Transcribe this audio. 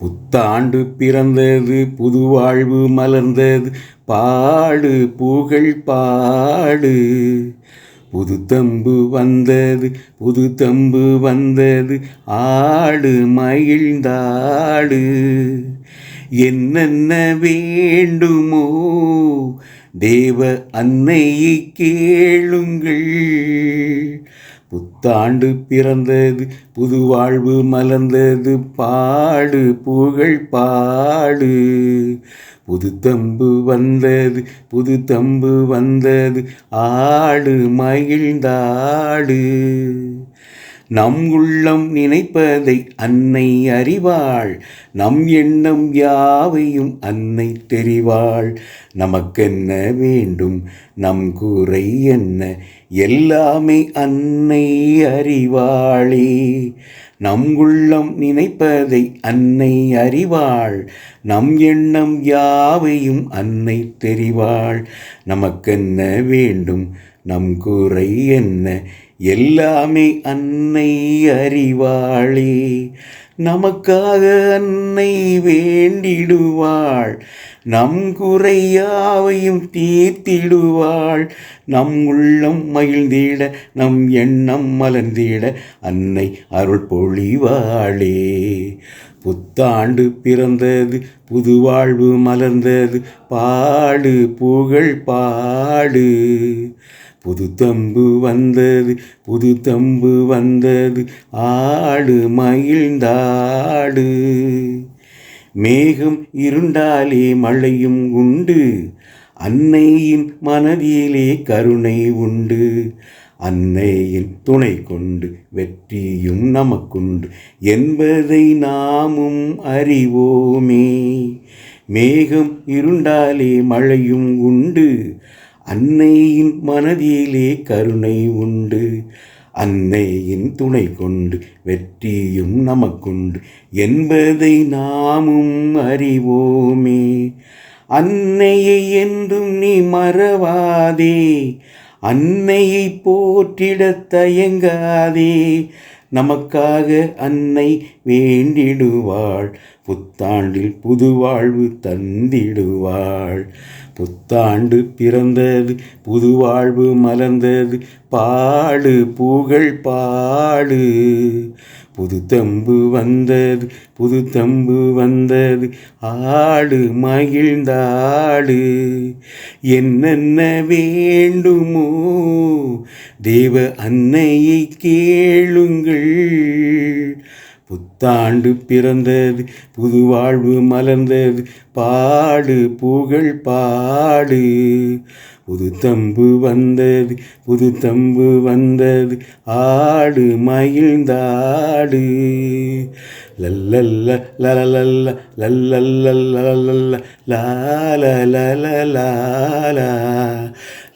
புத்தாண்டு பிறந்தது புது வாழ்வு மலர்ந்தது பாடு புகழ் பாடு. புது தம்பு வந்தது புது தம்பு வந்தது ஆடு மகிழ்ந்தாடு என்னென்ன வேண்டுமோ தேவ அன்னையை கேளுங்கள். புத்தாண்டு பிறந்தது புது வாழ்வு மலர்ந்தது பாடு புகழ் பாடு. புது தம்பு வந்தது புது தம்பு வந்தது ஆடு மகிழ்ந்தாடு. நம் உள்ளம் நினைப்பதை அன்னை அறிவாள். நம் எண்ணம் யாவையும் அன்னை தெரிவாள். நமக்கென்ன வேண்டும்? நம் குறை என்ன? எல்லாமே அன்னை அறிவாளே. நம் உள்ளம் நினைப்பதை அன்னை அறிவாள். நம் எண்ணம் யாவையும் அன்னை தெரிவாள். நமக்கென்ன வேண்டும்? நம் குறை என்ன? எல்லாமே அன்னை அறிவாளே. நமக்காக அன்னை வேண்டிடுவாள். நம் குறையாவையும் தீர்த்திடுவாள். நம் உள்ளம் மகிழ்ந்திட நம் எண்ணம் மலர்ந்திட அன்னை அருள் பொழிவாளே புத்தாண்டு பிறந்தது புது வாழ்வு மலர்ந்தது பாடு புகழ் பாடு. புது தம்பு வந்தது புது தம்பு வந்தது ஆடு மகிழ்ந்தாடு. மேகம் இருண்டாலே மழையும் உண்டு அன்னையின் மனதிலே கருணை உண்டு. அன்னையின் துணை கொண்டு வெற்றியும் நமக்குண்டு என்பதை நாமும் அறிவோமே. மேகம் இருண்டாலே மழையும் உண்டு அன்னையின் மனதிலே கருணை உண்டு. அன்னையின் துணை கொண்டு வெற்றியும் நமக்குண்டு. என்பதை நாமும் அறிவோமே. அன்னையை என்றும் நீ மறவாதே. அன்னையை போற்றிட தயங்காதே. நமக்காக அன்னை வேண்டிடுவாள். புத்தாண்டில் புது வாழ்வு தந்திடுவாள். புத்தாண்டு பிறந்தது புது வாழ்வு மலர்ந்தது. பாடு புகழ் பாடு. புது தம்பு வந்தது புது தம்பு வந்தது. ஆடு மகிழ்ந்த ஆடு என்னென்ன வேண்டுமோ தேவ அன்னையை கேளுங்கள். புத்தாண்டு பிறந்தது புது வாழ்வு மலர்ந்தது பாடு புகழ் பாடு புது தம்பு வந்தது புது தம்பு வந்தது ஆடு மகிழ்ந்தாடு லல்லல்ல லலலல்ல லல்லல்லல்ல லால